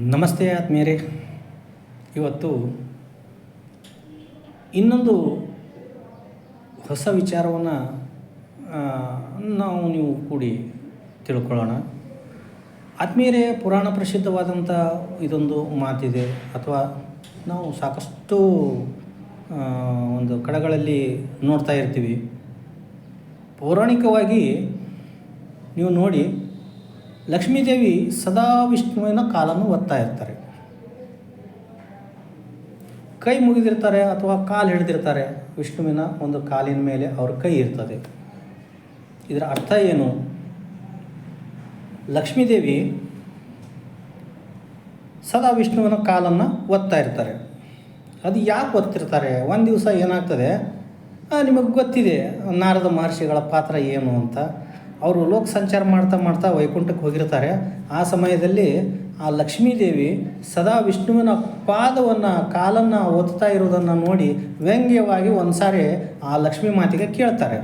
ನಮಸ್ತೆ ಆತ್ಮೀಯರೇ. ಇವತ್ತು ಇನ್ನೊಂದು ಹೊಸ ವಿಚಾರವನ್ನು ನಾವು ನೀವು ಕೂಡಿ ತಿಳ್ಕೊಳ್ಳೋಣ. ಆತ್ಮೀಯರೇ, ಪುರಾಣ ಪ್ರಸಿದ್ಧವಾದಂಥ ಇದೊಂದು ಮಾತಿದೆ. ಅಥವಾ ನಾವು ಸಾಕಷ್ಟು ಒಂದು ಕಡೆಗಳಲ್ಲಿ ನೋಡ್ತಾ ಇರ್ತೀವಿ. ಪೌರಾಣಿಕವಾಗಿ ನೀವು ನೋಡಿ ಲಕ್ಷ್ಮೀದೇವಿ ಸದಾ ವಿಷ್ಣುವಿನ ಕಾಲನ್ನು ಒತ್ತಾ ಇರ್ತಾರೆ. ಕೈ ಮುಗಿದಿರ್ತಾರೆ ಅಥವಾ ಕಾಲು ಹಿಡಿದಿರ್ತಾರೆ, ವಿಷ್ಣುವಿನ ಒಂದು ಕಾಲಿನ ಮೇಲೆ ಅವ್ರ ಕೈ ಇರ್ತದೆ. ಇದರ ಅರ್ಥ ಏನು? ಲಕ್ಷ್ಮೀದೇವಿ ಸದಾ ವಿಷ್ಣುವಿನ ಕಾಲನ್ನು ಒತ್ತಾ ಇರ್ತಾರೆ. ಅದು ಯಾಕೆ ಒತ್ತಿರ್ತಾರೆ? ಒಂದು ದಿವಸ ಏನಾಗ್ತದೆ? ನಿಮಗೆ ಗೊತ್ತಿದೆ, ನಾರದ ಮಹರ್ಷಿಗಳ ಪಾತ್ರ ಏನು ಅಂತ. ಅವರು ಲೋಕ ಸಂಚಾರ ಮಾಡ್ತಾ ಮಾಡ್ತಾ ವೈಕುಂಠಕ್ಕೆ ಹೋಗಿರ್ತಾರೆ. ಆ ಸಮಯದಲ್ಲಿ ಆ ಲಕ್ಷ್ಮೀದೇವಿ ಸದಾ ವಿಷ್ಣುವಿನ ಪಾದವನ್ನು, ಕಾಲನ್ನು ಒತ್ತಾ ಇರೋದನ್ನು ನೋಡಿ ವ್ಯಂಗ್ಯವಾಗಿ ಒಂದು ಸಾರಿ ಆ ಲಕ್ಷ್ಮೀ ಮಾತಿಗೆ ಕೇಳ್ತಾರೆ.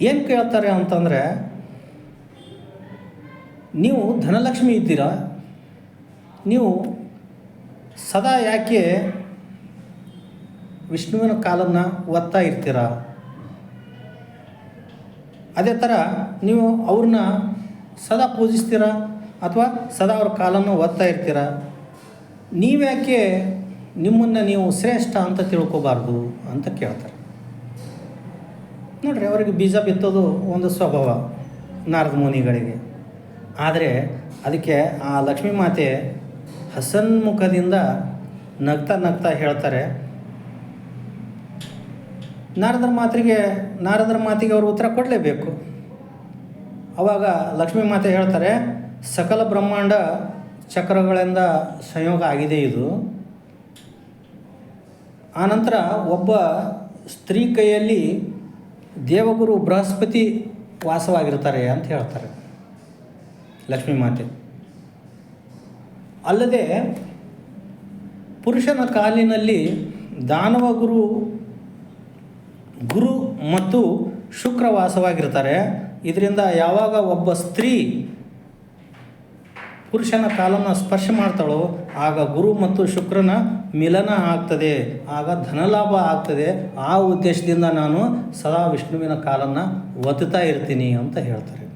ಏನು ಕೇಳ್ತಾರೆ ಅಂತಂದರೆ, ನೀವು ಧನಲಕ್ಷ್ಮಿ ಇದ್ದೀರಾ? ನೀವು ಸದಾ ಯಾಕೆ ವಿಷ್ಣುವಿನ ಕಾಲನ್ನು ಒತ್ತಾ ಇರ್ತೀರಾ? ಅದೇ ಥರ ನೀವು ಅವ್ರನ್ನ ಸದಾ ಪೂಜಿಸ್ತೀರಾ ಅಥವಾ ಸದಾ ಅವ್ರ ಕಾಲನ್ನು ಒತ್ತಾ ಇರ್ತೀರಾ? ನೀವ್ಯಾಕೆ ನಿಮ್ಮನ್ನು ನೀವು ಶ್ರೇಷ್ಠ ಅಂತ ತಿಳ್ಕೊಬಾರ್ದು ಅಂತ ಕೇಳ್ತಾರೆ. ನೋಡ್ರಿ, ಅವರಿಗೆ ಬೀಜ ಬಿತ್ತೋದು ಒಂದು ಸ್ವಭಾವ ನಾರದ ಮುನಿಗಳಿಗೆ. ಆದರೆ ಅದಕ್ಕೆ ಆ ಲಕ್ಷ್ಮೀ ಮಾತೆ ಹಸನ್ಮುಖದಿಂದ ನಗ್ತಾ ನಗ್ತಾ ಹೇಳ್ತಾರೆ ನಾರದರ ಮಾತಿಗೆ ನಾರದರ ಮಾತಿಗೆ ಅವರು ಉತ್ತರ ಕೊಡಲೇಬೇಕು. ಅವಾಗ ಲಕ್ಷ್ಮೀ ಮಾತೆ ಹೇಳ್ತಾರೆ, ಸಕಲ ಬ್ರಹ್ಮಾಂಡ ಚಕ್ರಗಳಿಂದ ಸಂಯೋಗ ಆಗಿದೆ ಇದು. ಆನಂತರ ಒಬ್ಬ ಸ್ತ್ರೀ ಕೈಯಲ್ಲಿ ದೇವಗುರು ಬೃಹಸ್ಪತಿ ವಾಸವಾಗಿರ್ತಾರೆ ಅಂತ ಹೇಳ್ತಾರೆ ಲಕ್ಷ್ಮೀ ಮಾತೆ. ಅಲ್ಲದೆ ಪುರುಷನ ಕಾಲಿನಲ್ಲಿ ದಾನವ ಗುರು ಗುರು ಮತ್ತು ಶುಕ್ರ ವಾಸವಾಗಿರ್ತಾರೆ ಇದರಿಂದ ಯಾವಾಗ ಒಬ್ಬ ಸ್ತ್ರೀ ಪುರುಷನ ಕಾಲನ್ನು ಸ್ಪರ್ಶ ಮಾಡ್ತಾಳೋ, ಆಗ ಗುರು ಮತ್ತು ಶುಕ್ರನ ಮಿಲನ ಆಗ್ತದೆ. ಆಗ ಧನಲಾಭ ಆಗ್ತದೆ. ಆ ಉದ್ದೇಶದಿಂದ ನಾನು ಸದಾ ವಿಷ್ಣುವಿನ ಕಾಲನ್ನು ಒತ್ತುತ್ತಾ ಇರ್ತೀನಿ ಅಂತ ಹೇಳ್ತಾರೆ.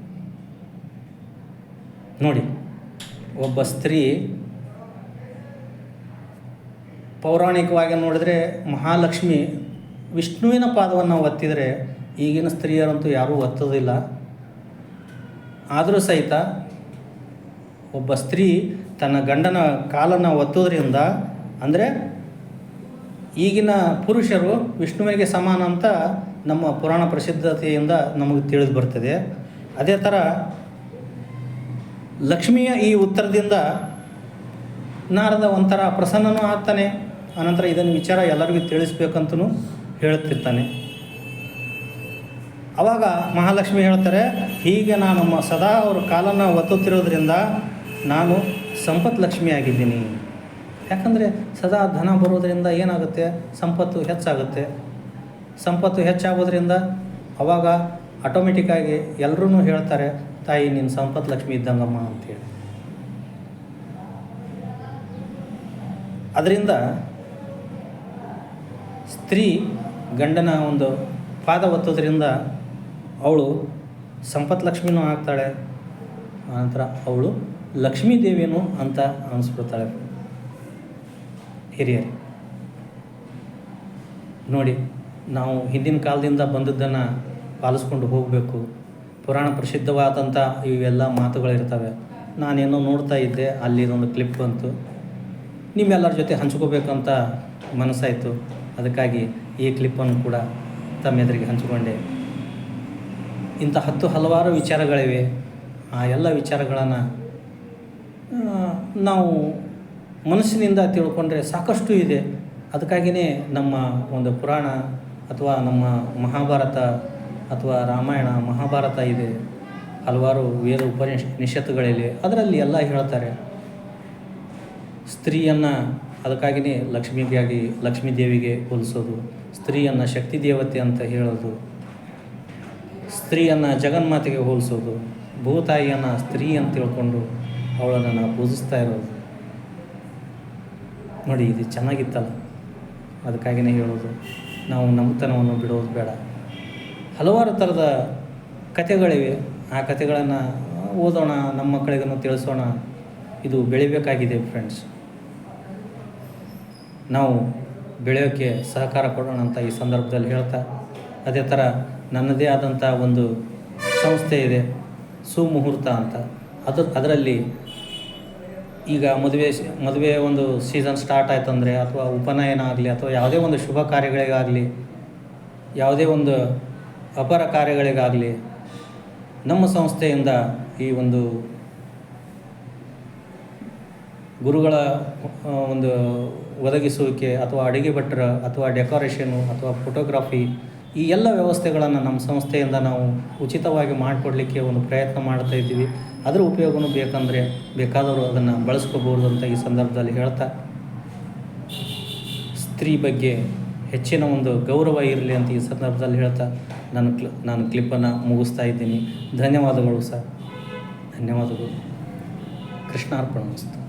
ನೋಡಿ, ಒಬ್ಬ ಸ್ತ್ರೀ ಪೌರಾಣಿಕವಾಗಿ ನೋಡಿದ್ರೆ ಮಹಾಲಕ್ಷ್ಮಿ ವಿಷ್ಣುವಿನ ಪಾದವನ್ನು ಒತ್ತಿದರೆ ಈಗಿನ ಸ್ತ್ರೀಯರಂತೂ ಯಾರೂ ಒತ್ತೋದಿಲ್ಲ. ಆದರೂ ಸಹಿತ ಒಬ್ಬ ಸ್ತ್ರೀ ತನ್ನ ಗಂಡನ ಕಾಲನ್ನು ಒತ್ತೋದ್ರಿಂದ, ಅಂದರೆ ಈಗಿನ ಪುರುಷರು ವಿಷ್ಣುವಿಗೆ ಸಮಾನ ಅಂತ ನಮ್ಮ ಪುರಾಣ ಪ್ರಸಿದ್ಧತೆಯಿಂದ ನಮಗೆ ತಿಳಿದು ಬರ್ತದೆ. ಅದೇ ಥರ ಲಕ್ಷ್ಮಿಯ ಈ ಉತ್ತರದಿಂದ ನಾರದ ಒಂಥರ ಪ್ರಸನ್ನನೂ ಆಗ್ತಾನೆ. ಅನಂತರ ಇದನ್ನು ವಿಚಾರ ಎಲ್ಲರಿಗೂ ತಿಳಿಸ್ಬೇಕಂತಲೂ ಹೇಳುತ್ತಿರ್ತಾನೆ ಅವಾಗ ಮಹಾಲಕ್ಷ್ಮಿ ಹೇಳ್ತಾರೆ, ಹೀಗೆ ನಾನು ಸದಾ ಅವ್ರ ಕಾಲನ್ನು ಒತ್ತುತ್ತಿರೋದ್ರಿಂದ ನಾನು ಸಂಪತ್ ಲಕ್ಷ್ಮಿ ಆಗಿದ್ದೀನಿ ಯಾಕಂದರೆ ಸದಾ ಧನ ಬರೋದರಿಂದ ಏನಾಗುತ್ತೆ? ಸಂಪತ್ತು ಹೆಚ್ಚಾಗುತ್ತೆ. ಸಂಪತ್ತು ಹೆಚ್ಚಾಗೋದ್ರಿಂದ ಅವಾಗ ಆಟೋಮೆಟಿಕ್ಕಾಗಿ ಎಲ್ಲರೂ ಹೇಳ್ತಾರೆ, ತಾಯಿ, ನೀನು ಸಂಪತ್ ಲಕ್ಷ್ಮಿ ಇದ್ದಂಗಮ್ಮ ಅಂತೇಳಿ. ಅದರಿಂದ ಸ್ತ್ರೀ ಗಂಡನ ಒಂದು ಪಾದ ಒತ್ತೋದ್ರಿಂದ ಅವಳು ಸಂಪತ್ ಲಕ್ಷ್ಮಿನೂ ಆಗ್ತಾಳೆ. ಆನಂತರ ಅವಳು ಲಕ್ಷ್ಮೀ ದೇವಿಯೂ ಅಂತ ಅನಿಸ್ಬಿಡ್ತಾಳೆ. ಹಿರಿಯರು, ನೋಡಿ, ನಾವು ಹಿಂದಿನ ಕಾಲದಿಂದ ಬಂದದ್ದನ್ನು ಪಾಲಿಸ್ಕೊಂಡು ಹೋಗಬೇಕು. ಪುರಾಣ ಪ್ರಸಿದ್ಧವಾದಂಥ ಇವೆಲ್ಲ ಮಾತುಗಳಿರ್ತವೆ. ನಾನೇನೋ ನೋಡ್ತಾ ಇದ್ದೆ ಅಲ್ಲಿ ಒಂದು ಕ್ಲಿಪ್ ಬಂತು. ನಿಮ್ಮೆಲ್ಲರ ಜೊತೆ ಹಂಚ್ಕೋಬೇಕಂತ ಮನಸ್ಸಾಯಿತು. ಅದಕ್ಕಾಗಿ ಈ ಕ್ಲಿಪ್ಪನ್ನು ಕೂಡ ತಮ್ಮ ಎದುರಿಗೆ ಹಂಚಿಕೊಂಡೆ. ಇಂಥ ಹತ್ತು ಹಲವಾರು ವಿಚಾರಗಳಿವೆ. ಆ ಎಲ್ಲ ವಿಚಾರಗಳನ್ನು ನಾವು ಮನಸ್ಸಿನಿಂದ ತಿಳ್ಕೊಂಡ್ರೆ ಸಾಕಷ್ಟು ಇದೆ. ಅದಕ್ಕಾಗಿಯೇ ನಮ್ಮ ಒಂದು ಪುರಾಣ ಅಥವಾ ನಮ್ಮ ಮಹಾಭಾರತ ಅಥವಾ ರಾಮಾಯಣ ಮಹಾಭಾರತ ಇದೆ. ಹಲವಾರು ವೇದ ಉಪನಿಷ್ ನಿಷತ್ತುಗಳಿವೆ. ಅದರಲ್ಲಿ ಎಲ್ಲ ಹೇಳ್ತಾರೆ, ಸ್ತ್ರೀಯನ್ನು ಅದಕ್ಕಾಗಿಯೇ ಲಕ್ಷ್ಮೀಗಾಗಿ ಲಕ್ಷ್ಮೀ ದೇವಿಗೆ ಹೋಲಿಸೋದು, ಸ್ತ್ರೀಯನ್ನು ಶಕ್ತಿ ದೇವತೆ ಅಂತ ಹೇಳೋದು, ಸ್ತ್ರೀಯನ್ನು ಜಗನ್ಮಾತೆಗೆ ಹೋಲಿಸೋದು, ಭೂತಾಯಿಯನ್ನು ಸ್ತ್ರೀ ಅಂತ ತಿಳ್ಕೊಂಡು ಅವಳನ್ನು ನಾವು ಪೂಜಿಸ್ತಾ ಇರೋದು. ನೋಡಿ, ಇದು ಚೆನ್ನಾಗಿತ್ತಲ್ಲ? ಅದಕ್ಕಾಗಿಯೇ ಹೇಳೋದು, ನಾವು ನಮ್ಮತನವನ್ನು ಬಿಡೋದು ಬೇಡ. ಹಲವಾರು ಥರದ ಕಥೆಗಳಿವೆ. ಆ ಕಥೆಗಳನ್ನು ಓದೋಣ, ನಮ್ಮ ಮಕ್ಕಳಿಗೂ ತಿಳಿಸೋಣ. ಇದು ಬೆಳಿಬೇಕಾಗಿದೆ ಫ್ರೆಂಡ್ಸ್ ನಾವು ಬೆಳೆಯೋಕ್ಕೆ ಸಹಕಾರ ಕೊಡೋಣ ಅಂತ ಈ ಸಂದರ್ಭದಲ್ಲಿ ಹೇಳ್ತಾ, ಅದೇ ಥರ ನನ್ನದೇ ಆದಂಥ ಒಂದು ಸಂಸ್ಥೆ ಇದೆ, ಸುಮುಹೂರ್ತ ಅಂತ. ಅದು, ಅದರಲ್ಲಿ ಈಗ ಮದುವೆ ಮದುವೆ ಒಂದು ಸೀಸನ್ ಸ್ಟಾರ್ಟ್ ಆಯ್ತು ಅಂದರೆ ಅಥವಾ ಉಪನಯನ ಆಗಲಿ ಅಥವಾ ಯಾವುದೇ ಒಂದು ಶುಭ ಕಾರ್ಯಗಳಿಗಾಗಲಿ, ಯಾವುದೇ ಒಂದು ಅಪರ ಕಾರ್ಯಗಳಿಗಾಗಲಿ ನಮ್ಮ ಸಂಸ್ಥೆಯಿಂದ ಈ ಒಂದು ಗುರುಗಳ ಒಂದು ಒದಗಿಸುವಿಕೆ ಅಥವಾ ಅಡುಗೆ ಭಟ್ರ ಅಥವಾ ಡೆಕೋರೇಷನು ಅಥವಾ ಫೋಟೋಗ್ರಾಫಿ ಈ ಎಲ್ಲ ವ್ಯವಸ್ಥೆಗಳನ್ನು ನಮ್ಮ ಸಂಸ್ಥೆಯಿಂದ ನಾವು ಉಚಿತವಾಗಿ ಮಾಡಿಕೊಡ್ಲಿಕ್ಕೆ ಒಂದು ಪ್ರಯತ್ನ ಮಾಡ್ತಾ ಇದ್ದೀವಿ. ಅದರ ಉಪಯೋಗವೂ ಬೇಕಂದರೆ ಬೇಕಾದವರು ಅದನ್ನು ಬಳಸ್ಕೋಬೋದು ಅಂತ ಈ ಸಂದರ್ಭದಲ್ಲಿ ಹೇಳ್ತಾ. ಸ್ತ್ರೀ ಬಗ್ಗೆ ಹೆಚ್ಚಿನ ಒಂದು ಗೌರವ ಇರಲಿ ಅಂತ ಈ ಸಂದರ್ಭದಲ್ಲಿ ಹೇಳ್ತಾ. ನಾನು ಕ್ಲಿ, ನಾನು ಕ್ಲಿಪ್ಪನ್ನು ಮುಗಿಸ್ತಾ ಇದ್ದೀನಿ. ಧನ್ಯವಾದಗಳು ಸರ್. ಧನ್ಯವಾದಗಳು. ಕೃಷ್ಣಾರ್ಪಣ ಮಸ್ತು